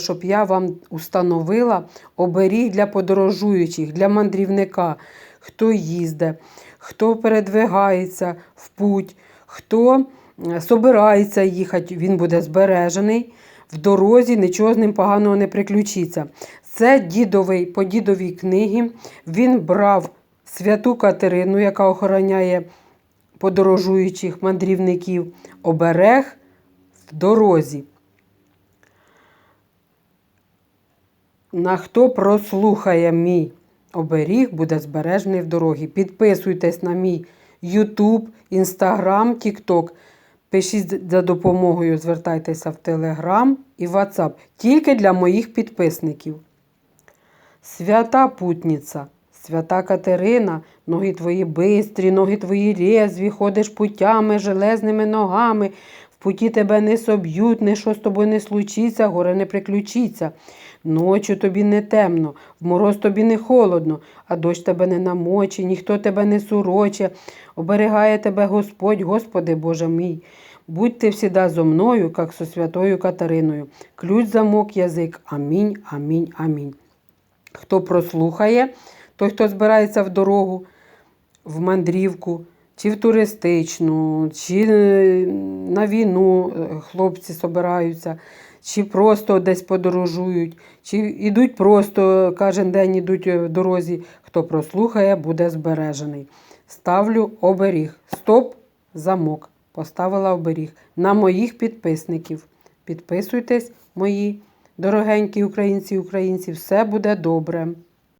щоб я вам установила оберіг для подорожуючих, для мандрівника, хто їзде, хто передвигається в путь, хто собирається їхати, він буде збережений. В дорозі нічого з ним поганого не приключиться. Це дідовий, по дідовій книгі. Він брав святу Катерину, яка охороняє подорожуючих мандрівників, оберег в дорозі. На хто прослухає мій оберіг, буде збережений в дорогі. Підписуйтесь на мій YouTube, Instagram, TikTok. Пишіть за допомогою, звертайтеся в Telegram і WhatsApp. Тільки для моїх підписників. Свята путниця, свята Катерина, ноги твої бистрі, ноги твої резві, ходиш путями, железними ногами. Путі тебе не соб'ють, не що з тобою не случиться, горе не приключиться. Ночі тобі не темно, в мороз тобі не холодно, а дощ тебе не намоче, ніхто тебе не суроче. Оберігає тебе Господь, Господи Боже мій. Будьте всіда зо мною, як со святою Катериною. Ключ замок язик. Амінь, амінь, амінь. Хто прослухає, той, хто збирається в дорогу, в мандрівку, чи в туристичну, чи е, на війну е, хлопці збираються, чи просто десь подорожують, чи йдуть просто кожен день йдуть в дорозі. Хто прослухає, буде збережений. Ставлю оберіг. Стоп, замок. Поставила оберіг на моїх підписників. Підписуйтесь, мої дорогенькі українці і українці, все буде добре.